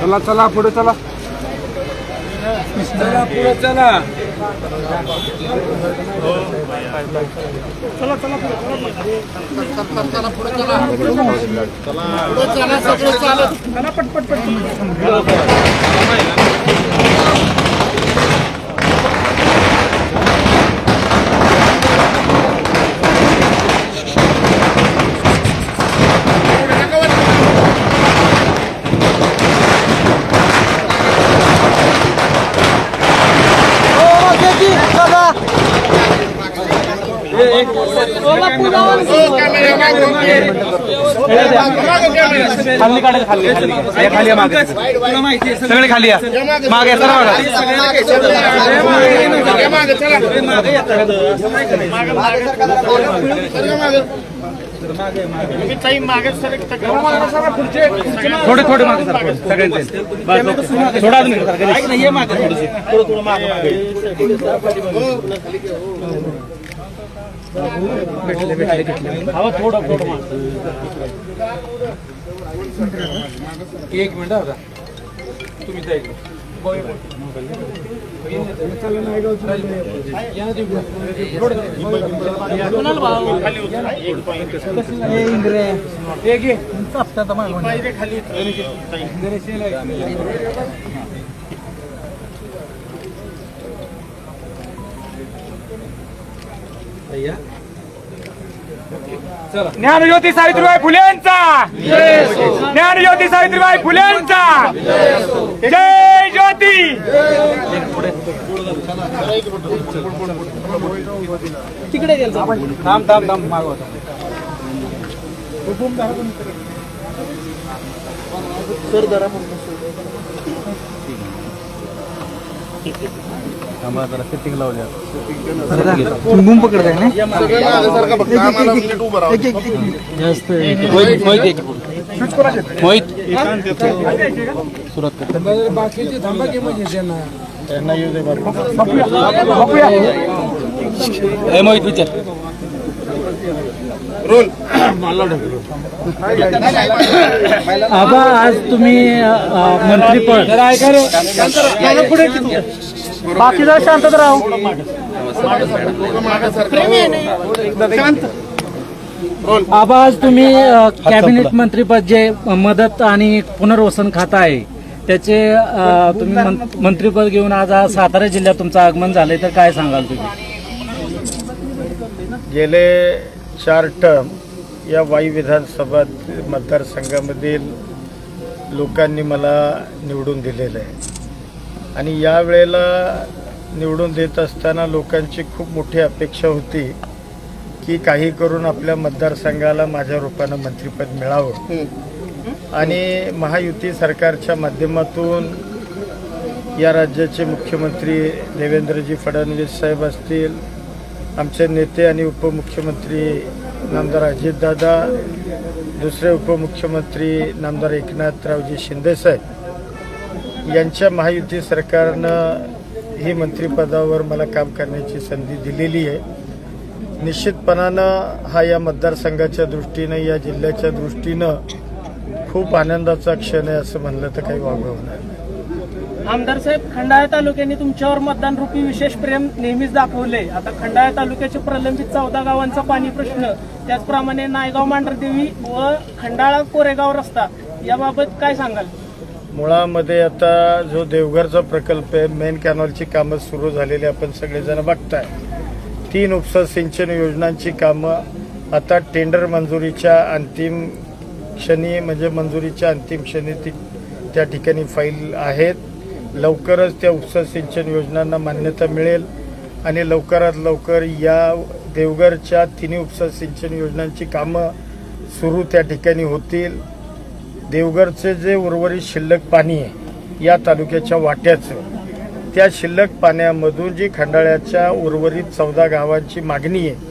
चला चला पुढे चला. चला पुढे चला. खाली काढा खाली. खाली या खाली या मागे. सगळे खाली या. मागे. सर थोडे थोडे मागे सर सगळ्यांचे. थोडा अजून. थोडं थोडं मागे मागे. भेटले भेटले भेटले. हवं थोडं थोडं एक मिनिट आता तुम्ही जा इकडे. भाव? ज्ञानज्योती सावित्रीबाई फुलेंचा ज्ञानज्योती सावित्रीबाई फुलेंचा जय ज्योती! तिकडे थांब थांब थांब मागव. गुंप पकडताय ना जास्त मोहित मोहित एक मोहित सुरुवात कर बाकीचे थांबा की म्हणजे त्यांना ए मोहित विचार आबा आज तुम्ही अ, मंत्रीपद बाकी जरा शांतता राहू. आबा आज तुम्ही कॅबिनेट मंत्रीपद जे मदत आणि पुनर्वसन खातं आहे त्याचे तुम्ही मंत्रीपद घेऊन आज आज सातारा जिल्ह्यात तुमचं आगमन झालंय तर काय सांगाल तुम्ही? गेले चार टर्म या वाई विधानसभा मतदारसंघामधील लोकांनी मला निवडून दिलेलं आहे. आणि यावेळेला निवडून देत असताना लोकांची खूप मोठी अपेक्षा होती की काही करून आपल्या मतदारसंघाला माझ्या रूपानं मंत्रिपद मिळावं. आणि महायुती सरकारच्या माध्यमातून या राज्याचे मुख्यमंत्री देवेंद्रजी फडणवीस साहेब असतील आमचे नेते आणि उपमुख्यमंत्री नामदार अजितदादा दुसरे उपमुख्यमंत्री नामदार एकनाथरावजी शिंदेसाहेब यांच्या महायुती सरकारनं ही मंत्रिपदावर मला काम करण्याची संधी दिलेली आहे. निश्चितपणानं हा या मतदारसंघाच्या दृष्टीनं या जिल्ह्याच्या दृष्टीनं खूप आनंदाचा क्षण आहे असं म्हणलं तर काही वावगं होणार नाही. आमदार साहेब खंडाळा तालुक्याने तुमच्यावर मतदान रूपी विशेष प्रेम नेहमीच दाखवले आता खंडाळा तालुक्याचे प्रलंबित चौदा गावांचा पाणी प्रश्न त्याचप्रमाणे नायगाव मांढरदेवी व खंडाळा कोरेगाव रस्ता याबाबत काय सांगाल? मुळामध्ये आता जो देवघरचा प्रकल्प आहे मेन कॅनॉलची कामं सुरू झालेली आपण सगळेजण बघताय. तीन उपसा सिंचन योजनांची कामं आता टेंडर मंजुरीच्या अंतिम क्षणी म्हणजे मंजुरीच्या अंतिम क्षणी ती त्या ठिकाणी फाईल आहेत. लवकरच त्या उपसा सिंचन योजनांना मान्यता मिळेल आणि लवकरात लवकर या देवघरच्या तिन्ही उपसा सिंचन योजनांची कामं सुरू त्या ठिकाणी होतील. देवघरचे जे उर्वरित शिल्लक पाणी आहे या तालुक्याच्या वाट्याचं त्या शिल्लक पाण्यामधून जी खंडाळ्याच्या उर्वरित चौदा गावांची मागणी आहे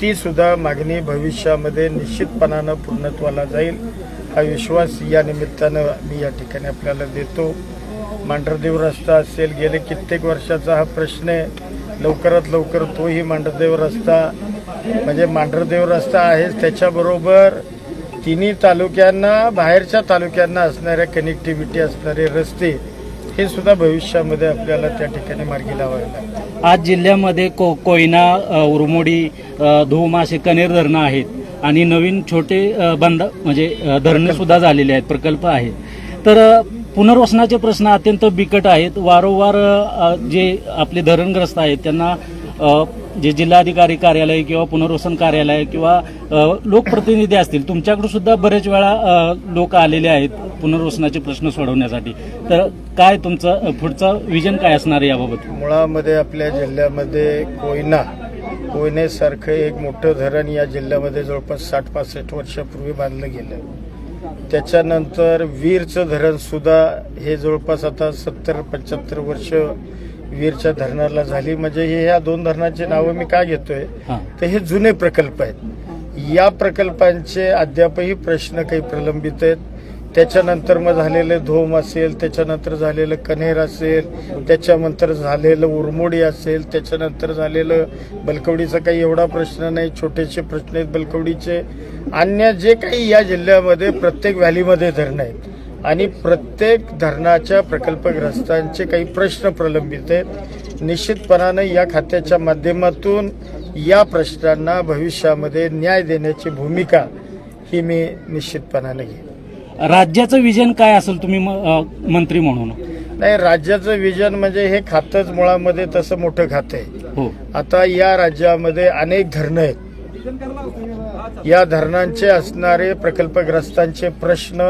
ती सुद्धा मागणी भविष्यामध्ये निश्चितपणानं पूर्णत्वाला जाईल. हा विश्वास या निमित्तानं मी या ठिकाणी आपल्याला देतो. मांढरदेव रस्ता असेल गेले कित्येक वर्षाचा हा प्रश्न आहे. लवकरात लवकर तोही मांढरदेव रस्ता म्हणजे मांढरदेव रस्ता आहेच त्याच्याबरोबर तिन्ही तालुक्यांना बाहेरच्या तालुक्यांना असणाऱ्या कनेक्टिव्हिटी असणारे रस्ते हे सुद्धा भविष्यामध्ये आपल्याला त्या ठिकाणी मार्गी लावावे लागतात आज जिल्ह्यामध्ये को कोयना उरमोडी धूम असे कनेर धरणं आहेत आणि नवीन छोटे बंद म्हणजे धरणं सुद्धा झालेले आहेत प्रकल्प आहेत. तर पुनर्वसनाचे प्रश्न अत्यंत बिकट आहेत. वारंवार जे आपले धरणग्रस्त आहेत त्यांना जे जिल्हाधिकारी कार्यालय किंवा पुनर्वसन कार्यालय किंवा लोकप्रतिनिधी असतील तुमच्याकडे सुद्धा बरेच वेळा लोक आलेले आहेत पुनर्वसनाचे प्रश्न सोडवण्यासाठी. तर काय तुमचं पुढचं विजन काय असणार आहे याबाबत? मुळामध्ये आपल्या जिल्ह्यामध्ये कोयना कोयनेसारखं एक मोठं धरण या जिल्ह्यामध्ये जवळपास साठ पासष्ट वर्षापूर्वी बांधलं गेलं. त्याच्यानंतर वीरचं धरणसुद्धा हे जवळपास आता सत्तर पंच्याहत्तर वर्ष वीरच्या धरणाला झाली. म्हणजे हे ह्या दोन धरणाची नावं मी का घेतोय? तर हे जुने प्रकल्प आहेत. या प्रकल्पांचे अद्यापही प्रश्न काही प्रलंबित आहेत. त्याच्यानंतर मग झालेले धोम असेल त्याच्यानंतर झालेलं कन्हेर असेल त्याच्यानंतर झालेलं उरमोडी असेल त्याच्यानंतर झालेलं बलकवडीचा काही एवढा प्रश्न नाही. छोटेसे प्रश्न आहेत बलकवडीचे. अन्य जे काही या जिल्ह्यामध्ये प्रत्येक व्हॅलीमध्ये धरणं आहेत. आणि प्रत्येक धरणाच्या प्रकल्पग्रस्तांचे काही प्रश्न प्रलंबित आहेत. निश्चितपणानं या खात्याच्या माध्यमातून या प्रश्नांना भविष्यामध्ये न्याय देण्याची भूमिका ही मी निश्चितपणानं घेईन. राज्याचं विजन काय असेल तुम्ही मंत्री म्हणून? नाही राज्याचं विजन म्हणजे हे खातंच मुळामध्ये तसं मोठं खातं आहे. हो. आता या राज्यामध्ये अनेक धरणं आहेत. या धरणांचे असणारे प्रकल्पग्रस्तांचे प्रश्न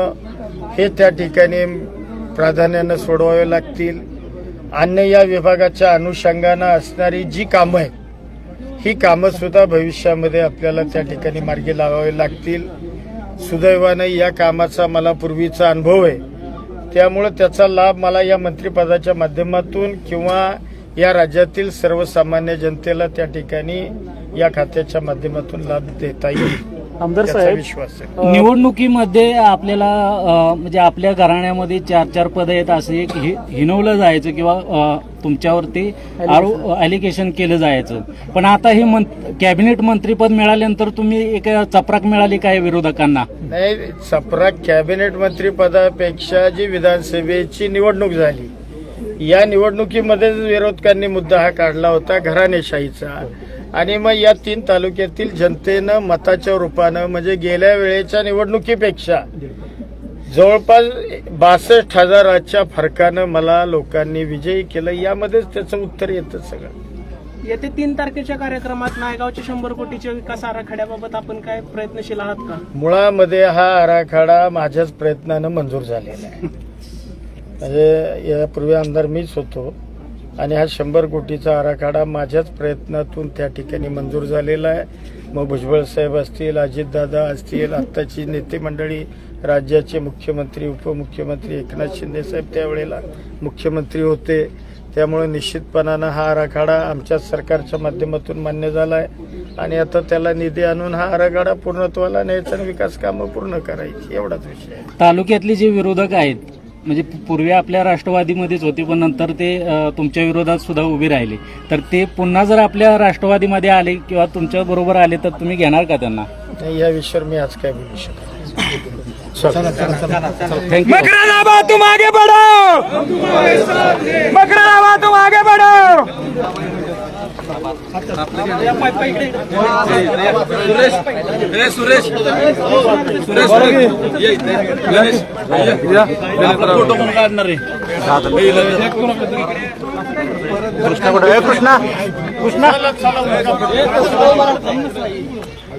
हे त्या ठिकाणी प्राधान्यानं सोडवावे लागतील. अन्य या विभागाच्या अनुषंगानं असणारी जी कामं आहेत ही कामं सुद्धा भविष्यामध्ये आपल्याला त्या ठिकाणी मार्गी लावावी लागतील. सुदैवानं या कामाचा मला पूर्वीचा अनुभव आहे. त्यामुळं त्याचा लाभ मला या मंत्रिपदाच्या माध्यमातून किंवा या राज्यातील सर्वसामान्य जनतेला त्या ठिकाणी या खात्याच्या माध्यमातून लाभ देता येईल. आमदार साहेब विश्वास आहे. निवडणुकीमध्ये आपल्याला अ, म्हणजे आपल्या घराण्यामध्ये चार चार पद आहेत असं एक हि- हिनवलं जायचं किंवा अ, तुमच्यावरती अलिगेशन केलं जायचं. पण आता हे मं- कॅबिनेट मंत्रीपद मिळाल्यानंतर तुम्ही एक चपराक मिळाली काय विरोधकांना? नाही सपरा कॅबिनेट मंत्रिपदापेक्षा जी विधानसभेची निवडणूक झाली या निवडणुकीमध्ये विरोधकांनी मुद्दा हा काढला होता घराणेशाहीचा. आणि मग या तीन तालुक्यातील जनतेनं मताच्या रूपानं म्हणजे गेल्या वेळेच्या निवडणुकीपेक्षा जवळपास बासष्ट हजाराच्या फरकानं मला लोकांनी विजयी केलं यामध्येच त्याचं उत्तर येतं सगळं. येत्या तीन तारखेच्या कार्यक्रमात नायगावच्या शंभर कोटीच्या विकास आराखड्याबाबत आपण काय प्रयत्नशील आहात का? मुळामध्ये हा आराखडा माझ्याच प्रयत्नानं मंजूर झालेला आहे. म्हणजे यापूर्वी आमदार मीच होतो. आणि हा शंभर कोटीचा आराखडा माझ्याच प्रयत्नातून त्या ठिकाणी मंजूर झालेला आहे. मग भुजबळ साहेब असतील अजितदादा असतील आत्ताची नेते मंडळी राज्याचे मुख्यमंत्री उपमुख्यमंत्री एकनाथ शिंदे साहेब त्यावेळेला मुख्यमंत्री होते. त्यामुळे निश्चितपणानं हा आराखडा आमच्या सरकारच्या माध्यमातून मान्य झाला आहे आणि आता त्याला निधी आणून हा आराखडा पूर्णत्वाला न्यायचा आणि विकास कामं पूर्ण करायची एवढाच विषय आहे. तालुक्यातले जे विरोधक आहेत म्हणजे पूर्वी आपल्या राष्ट्रवादीमध्येच होते पण नंतर ते तुमच्या विरोधात सुद्धा उभे राहिले. तर ते पुन्हा जर आपल्या राष्ट्रवादीमध्ये आले किंवा तुमच्या बरोबर आले तर तुम्ही घेणार का त्यांना? नाही, या विषयावर मी आज काय बोलू शकत तुम आगे बढ़ो मकरानाबा तुम आगे बढ़ो सुरेश सुरेश सुरेश कृष्णा कृष्णा कृष्णा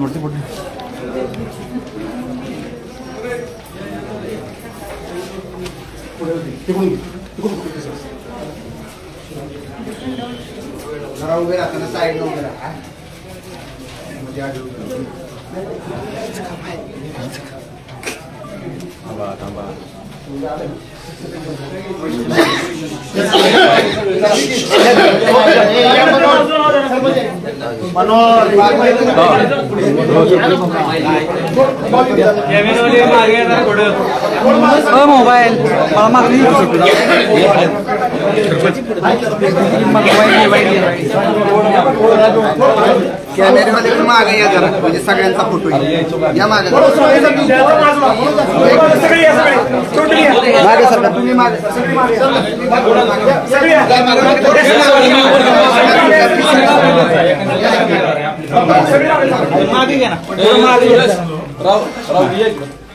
ನೋಡ್ತಿ ಬಿಡ್ರಿ जरा उभे राहता ना साईडला उभे राहा म्हणजे आढळून थांबा थांबा Thank you. मोबाईल मला मागणी कॅमेरेवाले पण मागे या जरा म्हणजे सगळ्यांचा फ़ोटो. या मागे. मागे सरका तुम्ही मागे मागे या. सगळे या. मागे घ्या ना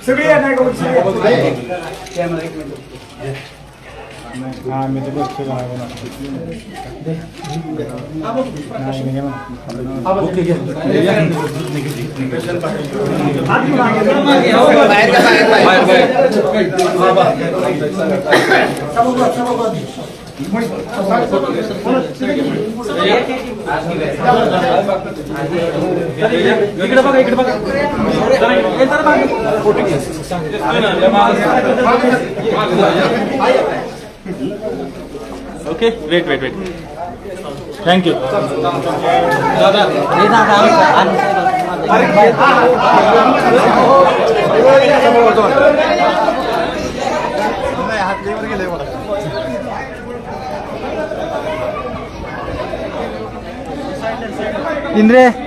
सगळे या, नाही का? सगळे या. बाहेर का बाहेर बाहेर इकडे बघा इकडे बघा okay wait wait wait thank you इंद्रे